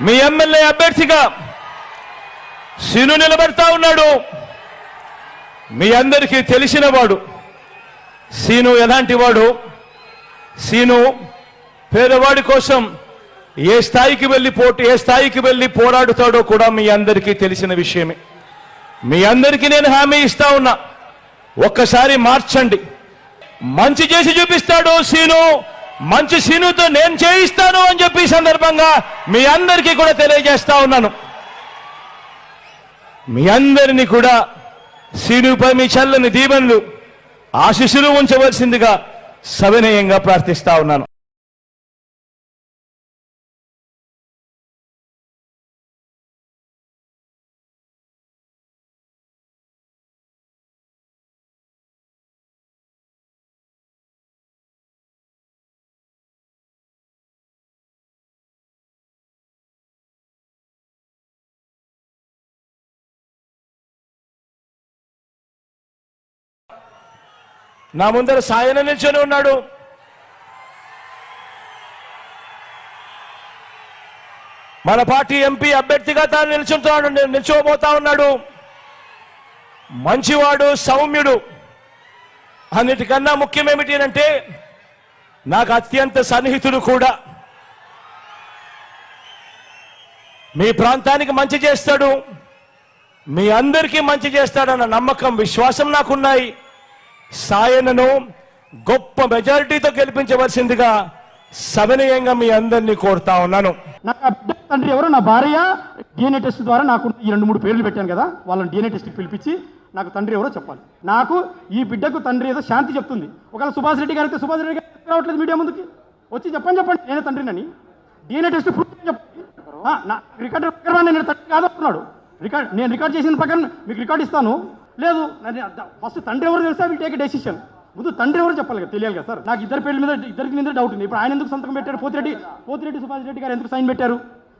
మీ MLA అభ్యర్థిగా scene నిలబడతా ఉన్నాడు. మీ అందరికీ తెలిసిన వాడు సీను ఎలాంటి వాడు? సీను పేదవాడి కోసం ఏ స్థాయికి వెళ్ళి పోటీ ఏ స్థాయికి వెళ్ళి పోరాడుతాడో కూడా మీ అందరికీ తెలిసిన విషయమే. మీ అందరికీ నేను హామీ ఇస్తా ఉన్నా. ఒక్కసారి మార్చండి. మంచి చేసి చూపిస్తాడు సీను. మంచి సీనుతో నేను చేయిస్తాను అని చెప్పి సందర్భంగా మీ అందరికీ కూడా తెలియజేస్తా ఉన్నాను. మీ అందరినీ కూడా సీనుపై మీ చల్లని దీవెనలు ఆశిస్సులు ఉంచవలసిందిగా సవినయంగా ప్రార్థిస్తా ఉన్నాను. నా ముందర సాయన నిల్చొని ఉన్నాడు. మన పార్టీ ఎంపీ అభ్యర్థిగా తాను నిల్చుంటున్నాడు నిల్చోబోతా ఉన్నాడు. మంచివాడు సౌమ్యుడు. అన్నిటికన్నా ముఖ్యమేమిటి అంటే నాకు అత్యంత సన్నిహితుడు కూడా. మీ ప్రాంతానికి మంచి చేస్తాడు. మీ అందరికీ మంచి చేస్తాడన్న నమ్మకం విశ్వాసం నాకున్నాయి. సాయనను గొప్ప మెజారిటీతో గెలిపించవలసిందిగా సవినయంగా మీ అందరినీ కోరుతా ఉన్నాను. నాకు బిడ్డ తండ్రి ఎవరు? నా భార్య. డిఎన్ఏ టెస్ట్ ద్వారా నాకు ఈ రెండు మూడు పేర్లు పెట్టాను కదా వాళ్ళని డిఎన్ఏ టెస్ట్కి పిలిపించి నాకు తండ్రి ఎవరో చెప్పాలి. నాకు ఈ బిడ్డకు తండ్రి ఏదో శాంతి చెప్తుంది. ఒకవేళ సుభాష్ రెడ్డి గారు అయితే సుభాష్ రెడ్డి గారు రావట్లేదు మీడియా ముందుకి. వచ్చి చెప్పని చెప్పండి నేనే తండ్రినని. డిఎన్ఏ టెస్ట్ ప్రూఫ్ చెప్పండి. నా రికార్డు ప్రకారం నేను తండ్రి కాదంటున్నాడు రికార్డ్ నేను రికార్డ్ చేసిన ప్రకారం మీకు రికార్డ్ ఇస్తాను. లేదు ఫస్ట్ తండ్రి ఎవరు తెలుసా? విల్ టేక్ డెసిషన్ ముందు తండ్రి ఎవరు చెప్పాలి కదా? తెలియాలి కదా సార్. నాకు ఇద్దరు పేర్ల మీద ఇద్దరికి మీద డౌట్ ఉంది. ఇప్పుడు ఆయన ఎందుకు సంతకం పెట్టారు పోతిరెడ్డి పోతిరెడ్డి సుభాష్ రెడ్డి గారు ఎందుకు సైన్ పెట్టారు?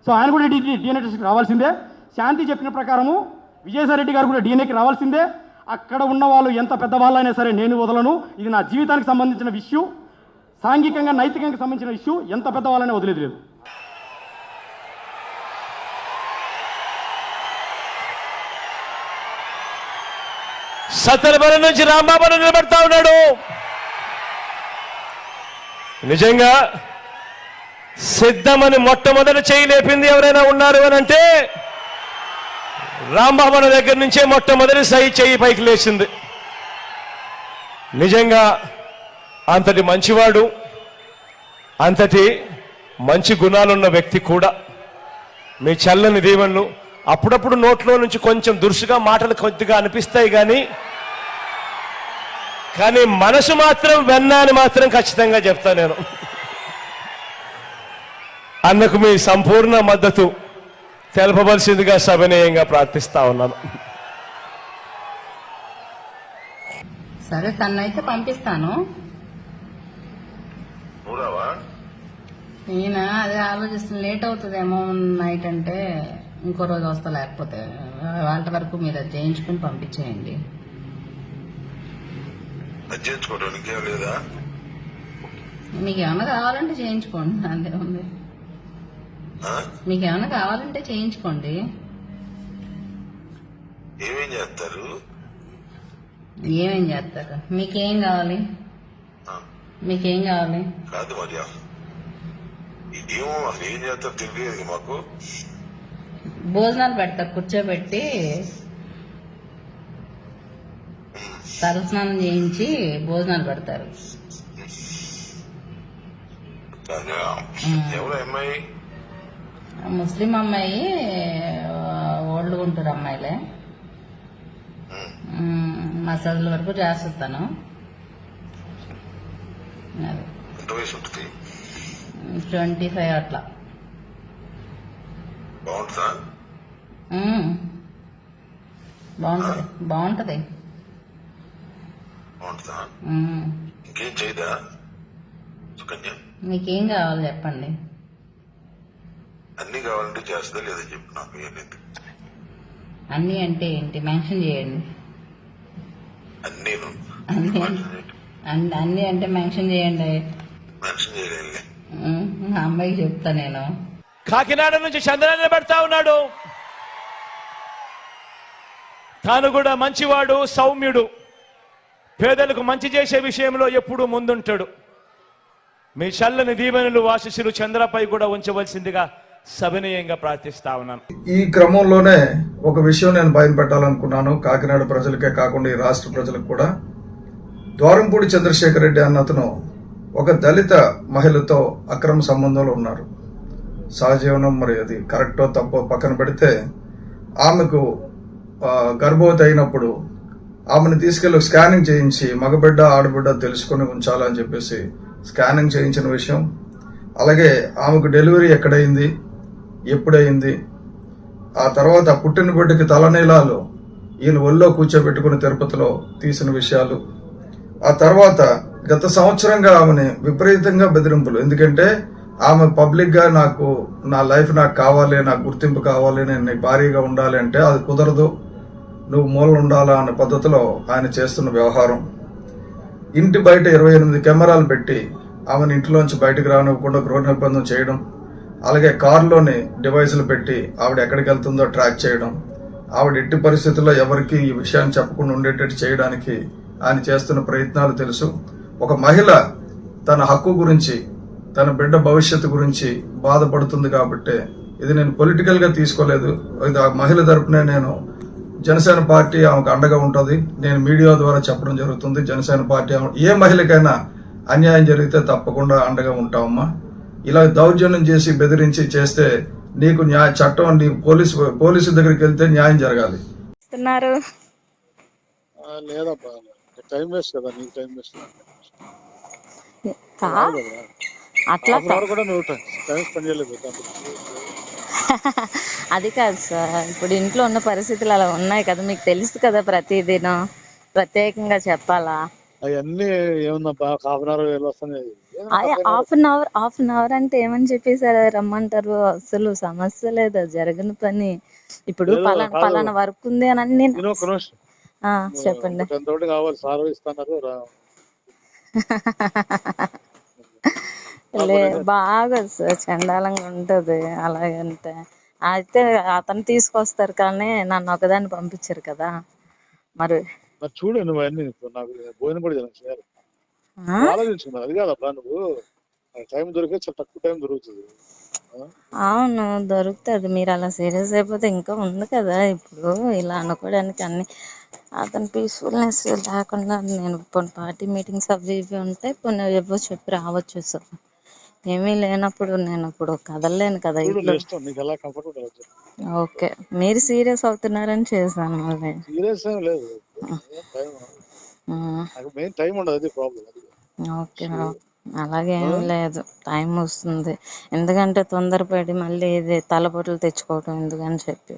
సో ఆయన కూడా డిఎన్ఏ టెస్ట్కి రావాల్సిందే. శాంతి చెప్పిన ప్రకారము విజయసాయిరెడ్డి గారు కూడా డిఎన్ఏకి రావాల్సిందే. అక్కడ ఉన్న వాళ్ళు ఎంత పెద్దవాళ్ళైనా సరే నేను వదలను. ఇది నా జీవితానికి సంబంధించిన ఇష్యూ సాంఘికంగా నైతికంగా సంబంధించిన ఇష్యూ ఎంత పెద్దవాళ్ళనే వదిలేదు లేదు. సత్తెనపల్లి నుంచి రాంబాబు నిలబడతా ఉన్నాడు. నిజంగా సిద్ధమని మొట్టమొదటి చేయి లేపింది ఎవరైనా ఉన్నారు అని అంటే రాంబాబు దగ్గర నుంచే మొట్టమొదటి సై చేయి పైకి లేచింది. నిజంగా అంతటి మంచివాడు అంతటి మంచి గుణాలున్న వ్యక్తి కూడా మీ చల్లని దీవెనలు అప్పుడప్పుడు నోట్లో నుంచి కొంచెం దురుసుగా మాటలు కొద్దిగా అనిపిస్తాయి కానీ కానీ మనసు మాత్రం వెన్న అని మాత్రం ఖచ్చితంగా చెప్తా నేను. అన్నకు మీ సంపూర్ణ మద్దతు. తెలపవలసిందిగా సవినయంగా ప్రార్థిస్తా ఉన్నాను. సరే తన్నైతే పంపిస్తాను. నువ్వురావా ఈయన అదే ఆలోచిస్తున్న. లేట్ అవుతుందేమో నైట్ అంటే. ఇంకో రోజు వస్తా లేకపోతే వాళ్ళ వరకు మీరు అది చేయించుకుని పంపించేయండి. చేయించుకోవడానికి లేదా? మీకు ఏమైనా కావాలంటే చేయించుకోండి అంతే ఉంది? మీకు ఏమైనా కావాలంటే చేయించుకోండి. ఏమేం చేస్తారు? ఏమేం చేస్తారు? మీకేం కావాలి? మీకేం కావాలి? కాదు మరి ఏమో అసలు ఏం చేస్తారు తెలియదు మాకు. భోజనాలు పెడతారు కూర్చోబెట్టి తలస్నానం చేయించి భోజనాలు పెడతారు. ముస్లిం అమ్మాయి ఓల్డ్ గుంటూరు అమ్మాయిలే. మ్మ్, మసాజుల వరకు చేస్తాను. ట్వంటీ ఫైవ్ అట్లా. బాగుంటుందా మ్మ్. బాగుంటది. బాగుంటది. బాగుంటుందా మ్మ్. ఇంకేం చేయదా? సుకన్య? మీకేం కావాలి చెప్పండి. అన్ని కావాలంటే చేస్తుందా లేదా చెప్పు నాకు ఏం లేదు అన్నీ అంటే ఏంటి? మెన్షన్ చేయండి. అన్నీ అన్నీ అంటే మెన్షన్ చేయండి. మెన్షన్ చేయలేదు అమ్మాయికి చెప్తా నేను. కాకినాడ నుంచి చంద్ర నిలబెడతా ఉన్నాడు. తాను కూడా మంచివాడు సౌమ్యుడు. పేదలకు మంచి చేసే విషయంలో ఎప్పుడూ ముందుంటాడు. మీ చల్లని దీవెనలు వాసిసులు చంద్రపై కూడా ఉంచవలసిందిగా సవినయంగా ప్రార్థిస్తా ఉన్నాను. ఈ క్రమంలోనే ఒక విషయం నేను బయలుపెట్టాలనుకున్నాను కాకినాడ ప్రజలకే కాకుండా ఈ రాష్ట్ర ప్రజలకు కూడా. ద్వారంపూడి చంద్రశేఖర్ రెడ్డి అన్నతను ఒక దళిత మహిళతో అక్రమ సంబంధంలో ఉన్నారు. సహజీవనం మరి అది కరెక్టో తప్పో పక్కన పెడితే ఆమెకు గర్భవతి అయినప్పుడు ఆమెను తీసుకెళ్ళి స్కానింగ్ చేయించి మగబిడ్డ ఆడబిడ్డ తెలుసుకొని ఉంచాలని చెప్పేసి స్కానింగ్ చేయించిన విషయం. అలాగే ఆమెకు డెలివరీ ఎక్కడైంది ఎప్పుడైంది ఆ తర్వాత పుట్టిన బిడ్డకి తలనీలాలు ఈయన ఒళ్ళో కూర్చోబెట్టుకుని తిరుపతిలో తీసిన విషయాలు. ఆ తర్వాత గత సంవత్సరంగా ఆమెని విపరీతంగా బెదిరింపులు. ఎందుకంటే ఆమె పబ్లిక్గా నాకు నా లైఫ్ నాకు కావాలి నాకు గుర్తింపు కావాలి నేను నీ భారీగా ఉండాలి అంటే అది కుదరదు. నువ్వు మూల ఉండాలా అనే పద్ధతిలో ఆయన చేస్తున్న వ్యవహారం. ఇంటి బయట ఇరవై ఎనిమిది కెమెరాలు పెట్టి ఆమెను ఇంట్లోంచి బయటకు రానివ్వకుండా గృహ నిర్బంధం చేయడం అలాగే కారులోని డివైసులు పెట్టి ఆవిడ ఎక్కడికి వెళ్తుందో ట్రాక్ చేయడం ఆవిడ ఎట్టి పరిస్థితుల్లో ఎవరికి ఈ విషయాన్ని చెప్పకుండా ఉండేటట్టు చేయడానికి ఆయన చేస్తున్న ప్రయత్నాలు తెలుసు. ఒక మహిళ తన హక్కు గురించి తన బిడ్డ భవిష్యత్తు గురించి బాధపడుతుంది కాబట్టి ఇది నేను పొలిటికల్గా తీసుకోలేదు. ఇది ఆ మహిళ తరపునే నేను జనసేన పార్టీ ఆమెకు అండగా ఉంటుంది. నేను మీడియా ద్వారా చెప్పడం జరుగుతుంది. జనసేన పార్టీ ఏ మహిళకైనా అన్యాయం జరిగితే తప్పకుండా అండగా ఉంటామమ్మా ఇలా దౌర్జన్యం చేసి బెదిరించి చేస్తే నీకు న్యాయ చట్టం నీ పోలీసు పోలీసు దగ్గరికి వెళ్తే న్యాయం జరగాలి. లేదబ్బా. టైం వేస్ట్ కదా నీకు టైం వేస్ట్. అట్లా. అది కాదు సార్. ఇప్పుడు ఇంట్లో ఉన్న పరిస్థితులు అలా ఉన్నాయి కదా. మీకు తెలుసు కదా ప్రతిదినం. ప్రత్యేకంగా చెప్పాలా? అవన్నీ ఏముందబ్బా? Half an hour half an hour half an hour అంటే ఏమని చెప్పేసారు రమ్మంటారు. అసలు సమస్య లేదు. జరగని పని. ఇప్పుడు పలానా. పలానా వర్క్ ఉంది అని నేను ఆ, చెప్పండి. కావాలి. సార్ ఇస్తున్నారు. లే బాగా సార్ చండాలంగా ఉంటది అలాగంటే. అయితే అతను తీసుకొస్తారు కానీ నన్ను ఒకదాన్ని పంపించారు కదా. మరి మరి చూడు నువ్వు అన్ని నాకు భోజనం కూడా చేయాలి? ఆలోచించుకున్నావు అది కాదబ్బా నువ్వు టైం దొరికే చాలా తక్కువ టైం దొరుకుతుంది. ఆ? అవును దొరుకుతుంది. మీరు అలా సీరియస్ అయిపోతే ఇంకా ఉంది కదా ఇప్పుడు ఇలా అనుకోవడానికి అన్ని. అతను పీస్ఫుల్నెస్ లేకుండా నేను కొన్ని పార్టీ మీటింగ్స్ అవి ఇవి ఉంటే కొన్ని ఏవో చెప్పి రావచ్చు సార్. ఏమీ లేనప్పుడు నేను ఇప్పుడు కదలలేను కదా ఓకే. మీరు సీరియస్ అవుతున్నారని చేశాను అది సీరియస్ ఏం లేదు. టైం ఉమ్, నాకు మెయిన్ టైం ఉండదు అది ప్రాబ్లం అది ఓకే అలాగే ఏం లేదు. టైం వస్తుంది. ఎందుకంటే తొందరపడి మళ్ళీ ఇది తలపోట్లు తెచ్చుకోవటం ఎందుకని చెప్పి.